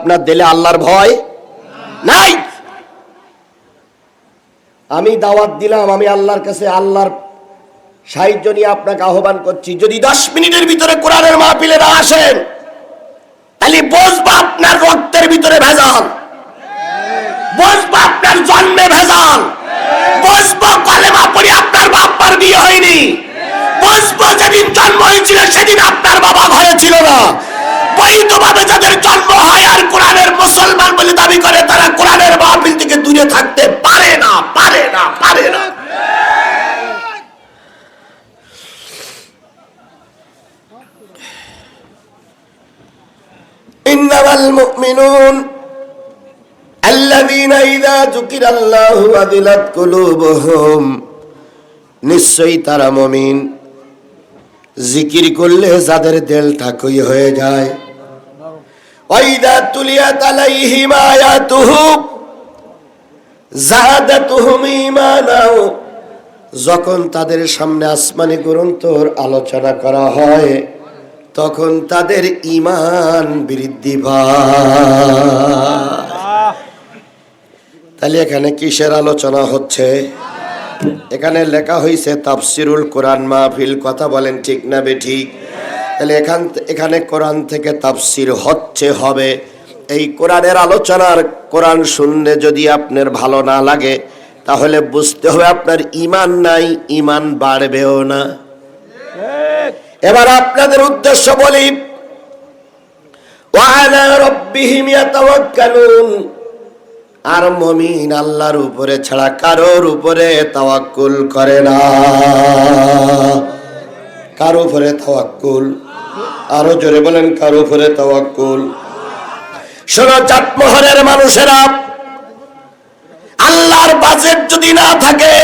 আপনার দিলে আল্লাহর ভয় নাই। আমি দাওয়াত দিলাম, আমি আল্লাহর কাছে আল্লাহর নিয়ে আপনাকে আহ্বান করছি। যদি দশ মিনিটের ভিতরে কোরআনের আসেন, তাহলে বসবা আপনার রক্তের ভিতরে ভেজাল। বসবা আপনার জন্মে ভেজাল। বসবো কলেমা আপনার বাপ্পার বিয়ে হয়নি। বসবো যেদিন জন্ম হয়েছিল, সেদিন আপনার বাবা ঘরে ছিল না। বৈধভাবে যাদের জন্ম হয় আর কোরআনের মুসলমান বলে দাবি করে তারা কোরআনের মাহফিল থেকে দূরে থাকতে পারে না পারে না পারে না إنما المؤمنون الذين إذا ذكر الله وذلت قلوبهم নিশ্চয়ই তারা মমিন জিকির করলে যাদের দেল ঠাকুই হয়ে যায়। ওয়াইদা তুলিয়াত আলাইহিম আয়াতুহু জাদাতুহুম ঈমানাও। যখন তাদের সামনে আসমানি গ্রন্থর আলোচনা করা হয় তখন তাদের ইমান বৃদ্ধি পায়। তাহলে এখানে কিসের আলোচনা হচ্ছে? এখানে লেখা হয়েছে তাফসিরুল কোরআন মাহফিল কথা বলেন ঠিক না বে ঠিক? তাহলে এখান এখানে কোরআন থেকে তাফসির হচ্ছে, হবে। এই কোরআনের আলোচনার কোরআন শুনলে যদি আপনার ভালো না লাগে, তাহলে বুঝতে হবে আপনার ইমান নাই, ইমান বাড়বেও না। এবার আপনাদের উদ্দেশ্য বলি ওয়ালা রব্বিহিম আর মমিন আল্লাহর উপরে ছাড়া কারোর উপরে তাওয়াক্কুল করে না। কার উপরে তাওয়াক্কুল? আরও জোরে বলেন, কার উপরে তাওয়াক্কুল? শোনো চাটমোহরের মানুষেরা, আল্লাহর বাজেট যদি না থাকে,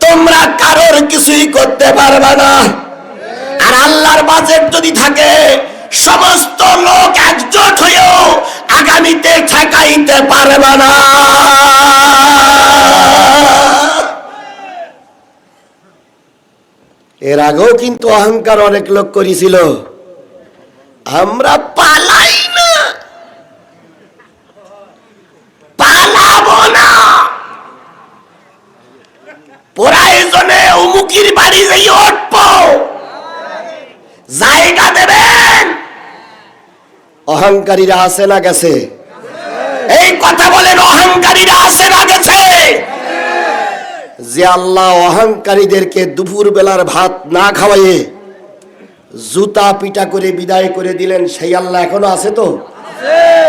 তোমরা কারোর কিছুই করতে পারবে না। আর আল্লাহর বাজেট যদি থাকে, সমস্ত লোক একজোট হয়েও আগামীতে ঠেকাইতে পারবে না। এর আগেও কিন্তু অহংকার অনেক লোক করেছিল। আমরা পালাই না। পালাবো না। প্রয়োজনে অমুকির বাড়ি যাই উঠবো। জায়গা দেবেন। অহংকারীরা আছে না গেছে? এই কথা বলেন, অহংকারীরা আছে না গেছে? যে আল্লাহ অহংকারীদেরকে দুপুর বেলার ভাত না খাওয়াইয়ে জুতা পিটা করে বিদায় করে দিলেন, সেই আল্লাহ এখনও আছে তো?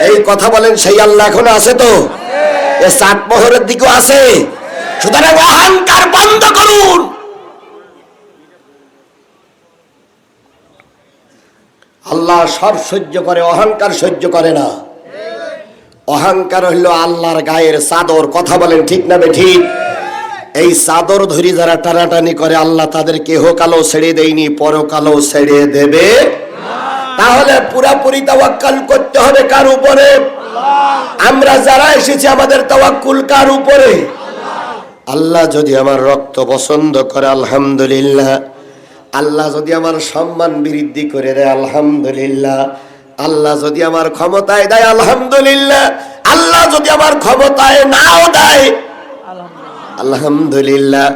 এই কথা বলেন, সেই আল্লাহ এখনও আছে তো? এ চাটমোহরের দিকেও আছে। সুতরাং অহংকার বন্ধ করুন। আল্লাহ সব সহ্য করে, অহংকার সহ্য করে না। অহংকার হইল আল্লাহর গায়ের চাদর, কথা বলেন ঠিক না বে ঠিক? এই চাদর ধরি যারা টানাটানি করে, আল্লাহ তাদের কেহ কালো ছেড়ে দেয়নি পরকালো ছেড়ে দেবে তাহলে পুরাপুরি তাওয়াক্কাল করতে হবে কার উপরে? আমরা যারা এসেছি, আমাদের তাওয়াক্কুল কার উপরে? আল্লাহ যদি আমার রক্ত পছন্দ করে, আলহামদুলিল্লাহ। আল্লাহ যদি আমার সম্মান বৃদ্ধি করে দেয়, আলহামদুলিল্লাহ। আল্লাহ যদি আমার ক্ষমতায় দেয়, আলহামদুলিল্লাহ। আল্লাহ যদি আমার ক্ষমতায় নাও দেয়, আলহামদুলিল্লাহ।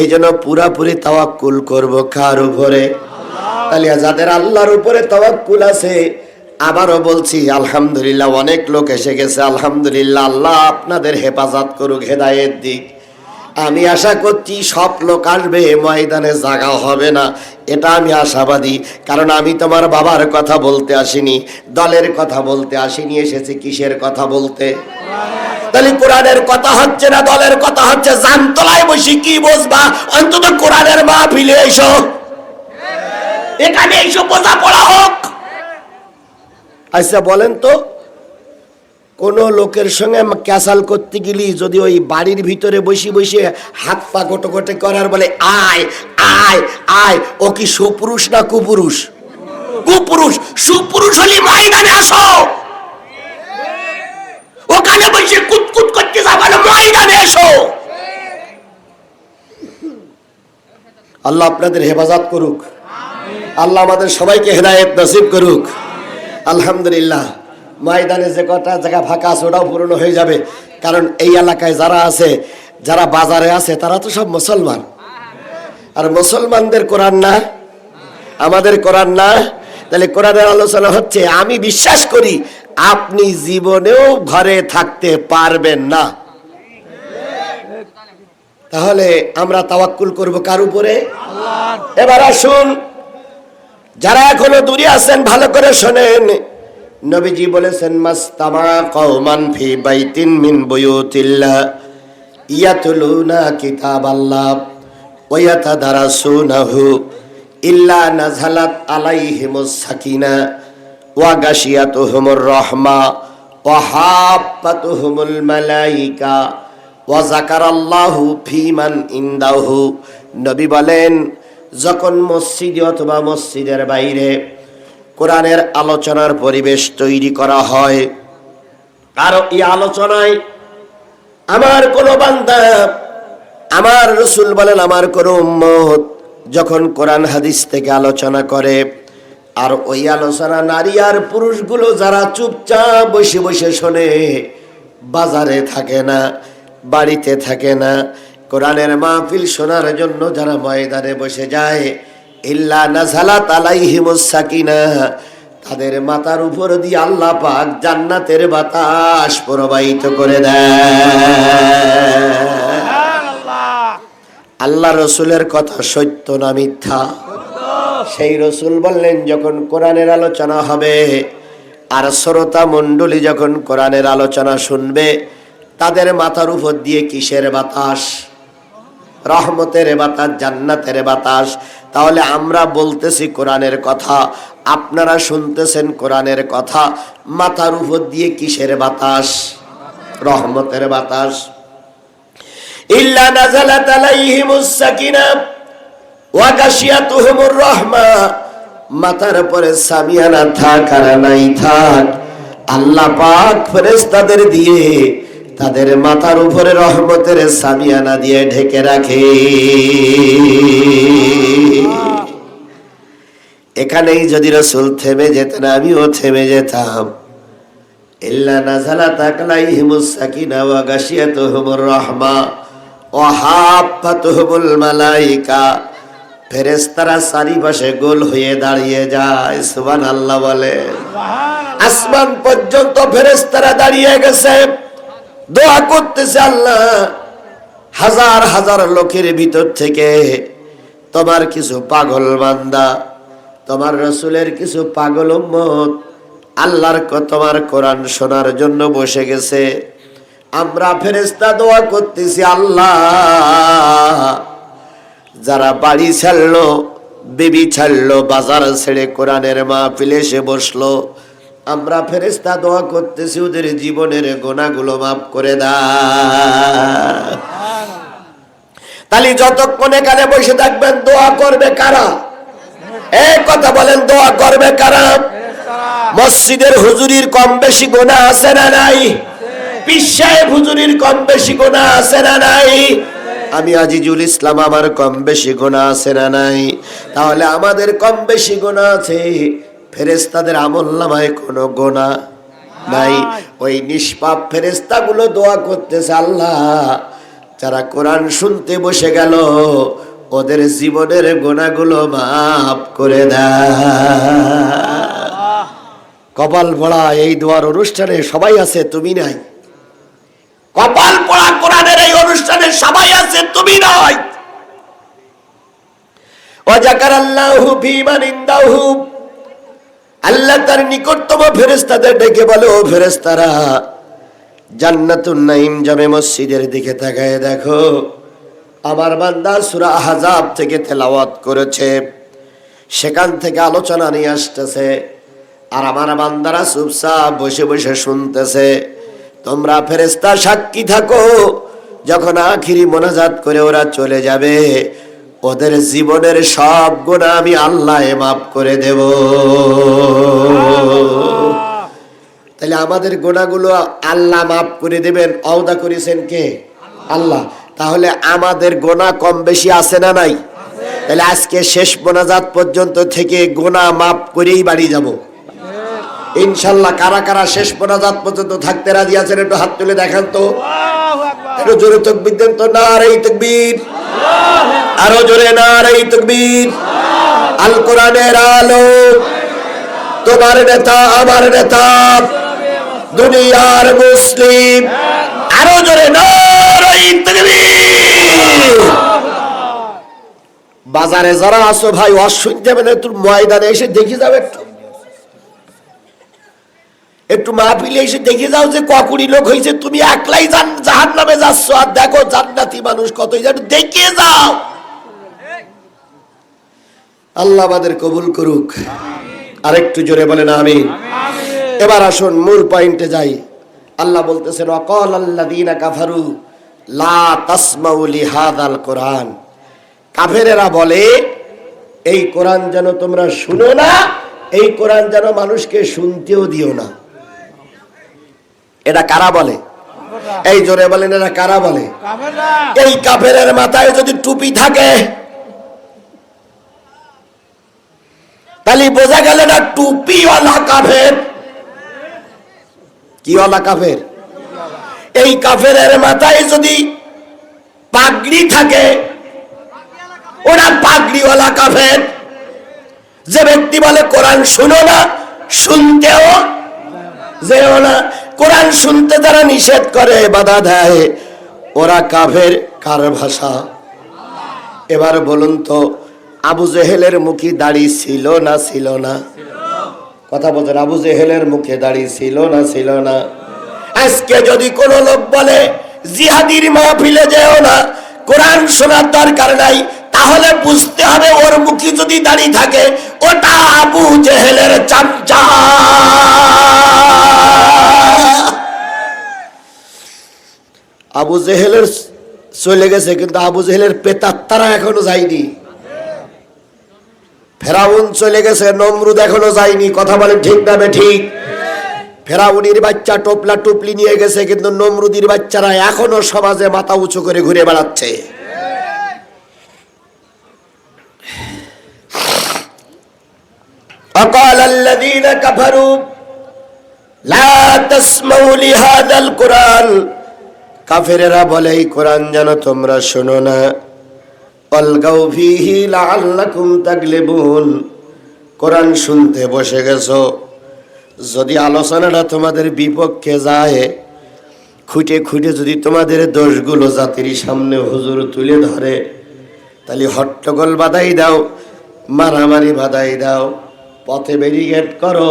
এই জন্য পুরাপুরি তাওয়াক্কুল করব কার উপরে? তাহলে যাদের আল্লাহর উপরে তাওয়াক্কুল আছে, আবারও বলছি, আলহামদুলিল্লাহ, অনেক লোক এসে গেছে, আলহামদুলিল্লাহ, আল্লাহ আপনাদের হেফাজত করুক, হেদায়েত দিক। আমি আশা করছি সব লোক আসবে, ময়দানে জাগা হবে না। এটা আমি আশাবাদী, কারণ আমি তোমার বাবার কথা বলতে আসিনি, দলের কথা বলতে আসিনি, এসেছি কিসের কথা বলতে? তাহলে কোরআনের কথা হচ্ছে না দলের কথা হচ্ছে? জানতলায় বসি কি বসবা? অন্তত কোরআনের মা ফিলে এসো। এখানে এসো বোঝা পড়া হোক। আচ্ছা বলেন তো। কোন লোকের সঙ্গে ক্যাসাল করতে গেলি, যদি ওই বাড়ির ভিতরে বসে বসে হাত পা গোটো গোটে করার বলে, আয় আয় আয়, ও কি সুপুরুষ না কুপুরুষ? কুপুরুষ, সুপুরুষ হলে ময়দানে আসো। ওখানে বসে কুতকুত করতে যাবে ময়দানে এসো। আল্লাহ আপনাদের হেফাজত করুক। আল্লাহ আমাদের সবাইকে হেদায়েত নসিব করুক। আলহামদুলিল্লাহ। ময়দানে যে কটা জায়গা ফাঁকা আছে, ওটাও পূরণ হয়ে যাবে। কারণ এই এলাকায় যারা আছে, যারা বাজারে আছে, তারা তো সব মুসলমান। আর মুসলমানদের কোরআন না? আমাদের কোরআন না? তাহলে কোরআনের আলোচনা হচ্ছে, আমি বিশ্বাস করি, আপনি জীবনেও ঘরে থাকতে পারবেন না। তাহলে আমরা তাওয়াক্কুল করব কার উপরে? এবার আসুন, যারা এখনও দূরে আছেন, ভালো করে শোনেন। নবীজি বলেছেন, মাস্তামা কওমান ফি বাইতিন মিন বুয়ুতিল্লাহ, ইয়াতলুনা কিতাবাল্লাহ ওয়া ইয়াতাদারাসুনাহু ইল্লা নাযালাত আলাইহিমুস সাকিনা, ওয়া গাশিয়াতুহুমুর রাহমা, ওয়া হাফাতুহুমুল মালাইকা, ওয়া যাকারাল্লাহু ফীমান ইনদাহু। নবী বলেন, যখন মসজিদে অথবা মসজিদের বাইরে কোরআনের আলোচনার পরিবেশ তৈরি করা হয়। আর এই আলোচনায় আমার কোন বান্দা, আমার রসুল বলেন, আমার কোন উম্মত যখন কোরআন হাদিস থেকে আলোচনা করে, আর ওই আলোচনা নারী আর পুরুষগুলো যারা চুপচাপ বসে বসে শোনে, বাজারে থাকে না, বাড়িতে থাকে না, কোরআনের মাহফিল শোনার জন্য যারা ময়দানে বসে যায় ইল্লা সাকিনা। তাদের মাথার উপর দিয়ে আল্লাহ পাক জান্নাতের বাতাস প্রবাহিত করে দেয়। আল্লাহ রসুলের কথা সত্য না মিথ্যা? সেই রসুল বললেন যখন কোরআনের আলোচনা হবে আর শ্রোতা মণ্ডলী যখন কোরআনের আলোচনা শুনবে তাদের মাথার উপর দিয়ে কিসের বাতাস? রহমতের বাতাস, জান্নাতের বাতাস। তাহলে আমরা বলতেছি কোরআনের কথা। আপনারা শুনতেছেন কোরআনের কথা। মাথার উপর দিয়ে কিসের বাতাস? রহমতের বাতাস। ইল্লা নাজালাত আলাইহিমুস সাকিনা ওয়া গাশিয়াতুহুমুর রাহমা। মাথার উপরে সামিয়ানা থাক আর নাই থাক। আল্লাহ পাক ফেরেশতাদের দিয়ে তাদের মাথার উপরে রহমতের সামিয়ানা দিয়ে ঢেকে রাখে। এখানেই যদি রসুল থেমে যেতেন, আমিও থেমে যেতাম। রাহমা মালাইকা। ফেরেশতারা চারিপাশে গোল হয়ে দাঁড়িয়ে যায় বলে। আসমান পর্যন্ত ফেরেস্তারা দাঁড়িয়ে গেছে। দোয়া করতেছে আল্লাহ। হাজার হাজার লোকের ভিতর থেকে তোমার কিছু পাগল বান্দা, তোমার রসুলের কিছু পাগল উম্মত আল্লাহর তোমার কোরআন শোনার জন্য বসে গেছে। আমরা ফেরেস্তা দোয়া করতেছি, আল্লাহ। যারা বাড়ি ছাড়লো, বেবি ছাড়লো, বাজার ছেড়ে কোরআনের মাহফিল এসে বসল আমরা ফেরেস্তা দোয়া করতেছি, ওদের জীবনের গোনাগুলো মাফ করে দা। তাহলে যতক্ষণ এখানে বসে থাকবেন, দোয়া করবে কারা? এই কথা বলেন, দোয়া করবে কারা? মসজিদের হুজুরির কম বেশি গোনা আছে না নাই? পিসায় হুজুরির কম বেশি গোনা আছে না নাই? আমি আজিজুল ইসলাম, আমার কম বেশি গোনা আছে না নাই? তাহলে আমাদের কম বেশি গোনা আছে। ফেরেস্তাদের আমল নামায় কোনো গোনা নাই। ওই নিষ্পাপ ফেরেস্তাগুলো দোয়া করতেছে, আল্লাহ, যারা কোরআন শুনতে বসে গেল, ওদের জীবনের গোনাগুলো মাফ করে কপাল পড়া এই দোয়ার অনুষ্ঠানে সবাই আছে, তুমি নাই। কপাল পড়া কোরআনের এই অনুষ্ঠানে সবাই আছে, তুমি নাই। ওয়াজাকার আল্লাহু ফীমান ইনদাহু। আল্লাহ তার নিকটতম ফেরেস্তাদের ডেকে বলে, ও ফেরেস্তারা জান্নাতুন নাইম জামে মসজিদের দিকে তাকায় দেখো। আমার বান্দা সূরা আহজাব থেকে তেলাওয়াত করেছে। সেখান থেকে আলোচনা নিয়ে আসতেছে। আর আমার বান্দারা চুপচাপ বসে বসে শুনতেছে। তোমরা ফেরেস্তা সাক্ষী থাকো। যখন আখিরি মোনাজাত করে ওরা চলে যাবে। ওদের জীবনের সব গুণা আমি আল্লাহ মাফ করে দেব। তাহলে আমাদের গোনাগুলো আল্লাহ মাফ করে দেবেন। অওদা করেছেন কে? আল্লাহ। তাহলে আমাদের গোনা কম বেশি আছে না নাই? তাহলে আজকে শেষ মোনাজাত পর্যন্ত থেকে গোনা মাফ করেই বাড়ি যাব। ইনশাল্লাহ কারা কারা শেষ মোনাজাত পর্যন্ত থাকতে রাজি আছেন একটু হাত তুলে দেখান তো। একটু জোরে তকবির দেন তো। না এই তকবির আরও জোরে না এই তকবির। আল কোরআনের আলো। তোমার নেতা, আমার নেতা। দুনিয়ার মুসলিম। আরও জোরে না এই তকবির। বাজারে যারা আসো ভাই অশ্বই যাবে না, একটু ময়দানে এসে দেখে যাবে একটু। একটু মাহফিলে এসে দেখে যাও যে ককুড়ি লোক হয়েছে, তুমি একলাই জাহান নামে যাচ্ছ। আর দেখো জান্নাতি মানুষ জানো দেখে যাও। আল্লাহ আমাদের কবুল করুক। আরেকটু জোরে বলেন আমি এবার আসুন মূল পয়েন্টে যাই। আল্লাহ বলতেছেন অকল আল্লাদিনা কাফারু লা কোরআন। কাফেরেরা বলে এই কোরআন যেন তোমরা শুনো না এই কোরআন যেন মানুষকে শুনতেও দিও না। এটা কারা বলে? এই জোরে বলেন এরা কারা বলে? এই কাফেরের মাথায় যদি টুপি থাকে তাহলে বোঝা গেল না টুপিওয়ালা কাফের। কিওয়ালা কাফের? এই কাফেরের মাথায় যদি পাগড়ি থাকে, ওরা পাগড়িওয়ালা কাফের। যে ব্যক্তি বলে, কোরআন শুনো না, শুনতেও যেও না। কোরআন শুনতে তারা নিষেধ করে, বাধা দেয়। ওরা কাফের, কার ভাষা? এবার বলুন তো আবু জেহেলের মুখে দাড়ি ছিল না ছিল না। কথা বলছেন, আবু জেহেলের মুখে দাড়ি ছিল না ছিল না। আজকে যদি কোন লোক বলে, জিহাদির মাহফিলে যেও না, কোরআন শোনার দরকার নাই, তাহলে বুঝতে হবে ওর মুখে যদি দাড়ি থাকে, ওটা আবু জেহেলের চামচা। আবু জেহেলের চলে গেছে, কিন্তু আবু জেহেলের পেতাত্তারা এখনও যায়নি। ফেরাউন চলে গেছে নমরুদ এখনো যায়নি কথা বলেন ঠিক না বে ঠিক ফেরাউনির বাচ্চা টোপলা টুপলি নিয়ে গেছে কিন্তু নমরুদির বাচ্চারা এখনো সমাজে মাথা উঁচু করে ঘুরে বেড়াচ্ছে وقال الذين كفروا لا تسمعوا لهذا القرآن কাফেরেরা বলে এই কোরআন যেন তোমরা শোনো না কোরআন শুনতে বসে গেছো। যদি আলোচনাটা তোমাদের বিপক্ষে যায়, খুঁটে খুঁটে যদি তোমাদের দোষগুলো জাতির সামনে হুজুর তুলে ধরে, তাহলে হট্টগোল বাধাই দাও, মারামারি বাধাই দাও, পথে ব্যারিকেড করো,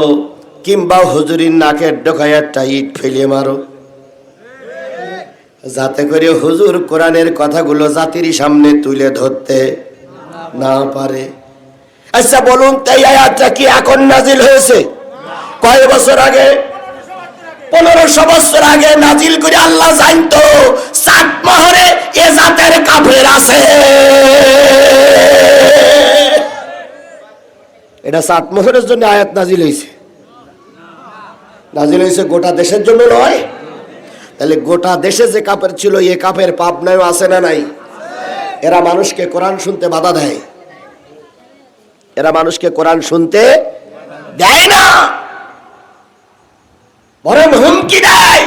কিংবা হুজুরির নাকের ডোকায় একটা ইট ফেলে মারো। যাতে করে হুজুর কোরআনের কথাগুলো জাতির সামনে তুলে ধরতে না পারে। আচ্ছা বলুন, তাই আয়াতটা কি এখন নাজিল হয়েছে? কয় বছর আগে? পনেরোশো বছর আগে নাজিল করে আল্লাহ জানতো, সাত মহরে এ জাতের কাফের আছে। এটা সাত মোহরের জন্য আয়াত নাজিল হয়েছে। নাজিল হয়েছে গোটা দেশের জন্য নয় তাহলে গোটা দেশে যে কাপের ছিল, এ কাপের পাপ নাই আছে না নাই? এরা মানুষকে কোরআন শুনতে বাধা দেয়। এরা মানুষকে কোরআন শুনতে দেয় না। বরং হুমকি দেয়।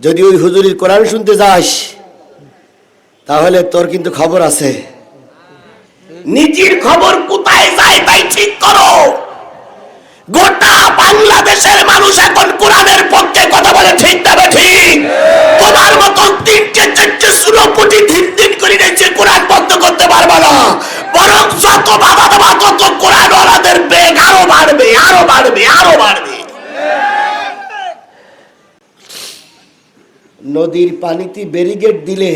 যদি ওই হুজুরির কোরআন শুনতে যাস, তাহলে তোর কিন্তু খবর আছে। নিজের খবর পানিতে ব্যারিকেড দিলে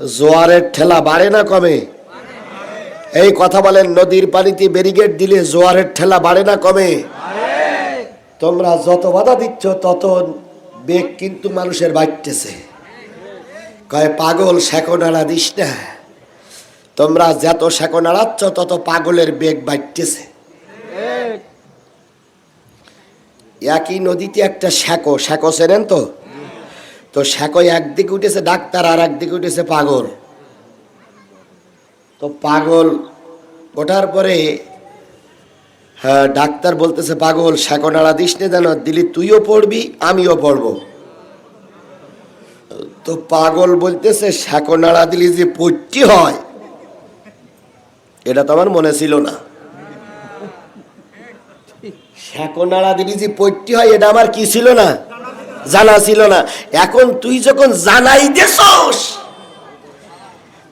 জোয়ারের ঠেলা বাড়ে না কমে? এই কথা বলেন, নদীর পানিতে ব্যারিকেড দিলে জোয়ারের ঠেলা বাড়ে না কমে? তোমরা যত বাধা দিচ্ছ, তত বেগ কিন্তু মানুষের বাড়তেছে। কয়, পাগল নাড়া দিস না। তোমরা যত নাড়াচ্ছ তত পাগলের বেগ বাড়তেছে। একই নদীতে একটা শ্যাকো শ্যাকো চেনেন তো? তো শ্যাকো একদিকে উঠেছে ডাক্তার আর একদিকে উঠেছে পাগল। তো পাগল ওঠার পরে হ্যাঁ ডাক্তার বলতেছে, পাগল শাকনাড়া দিস নে যেন, দিলি তুইও পড়বি, আমিও পড়ব। তো পাগল বলতেছে শাকনাড়া দিলি যে পট্টি হয়, এটা তো আমার মনে ছিল না। শাকনাড়া দিলি যে পট্টি হয়, এটা আমার কি ছিল না? জানা ছিল না। এখন তুই যখন জানাই দেছস,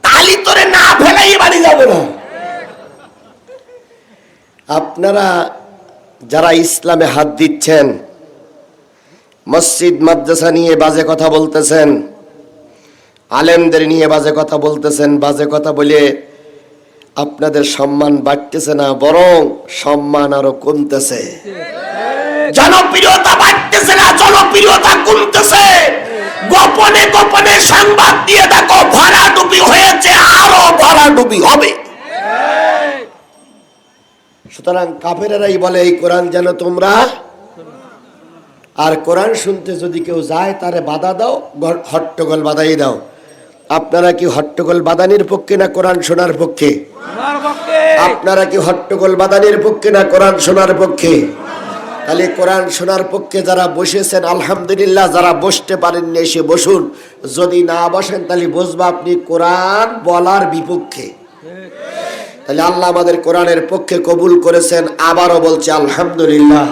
তালি তোরে না ফেলাই বাড়ি যাবে না। আপনারা যারা ইসলামে হাত দিচ্ছেন, মসজিদ, মাদ্রাসা নিয়ে বাজে কথা বলতেছেন, আলেমদের নিয়ে বাজে কথা বলতেছেন, বাজে কথা বলে আপনাদের সম্মান বাড়তেছে না, বরং সম্মান আরও কমতেছে। জনপ্রিয়তা বাড়তেছে না জনপ্রিয়তা কমতেছে। গোপনে গোপনে সংবাদ দিয়ে দেখো ভরাডুবি হয়েছে আরও ভরাডুবি হবে। সুতরাং কাফেরাই বলে এই কোরআন যেন তোমরা আর কোরআন শুনতে যদি কেউ যায় তারে বাধা দাও হট্টগোল বাধাই দাও। আপনারা কি হট্টগোল বাদানির পক্ষে না কোরআন শোনার পক্ষে? আপনারা কি হট্টগোল বাদানির পক্ষে না কোরআন শোনার পক্ষে? তাহলে কোরআন শোনার পক্ষে যারা বসেছেন, আলহামদুলিল্লাহ যারা বসতে পারেননি, এসে বসুন। যদি না বসেন, তাহলে বসবা আপনি কোরআন বলার বিপক্ষে। তাহলে আল্লাহ আমাদের কোরআনের পক্ষে কবুল করেছেন, আবারও বলছে আলহামদুলিল্লাহ।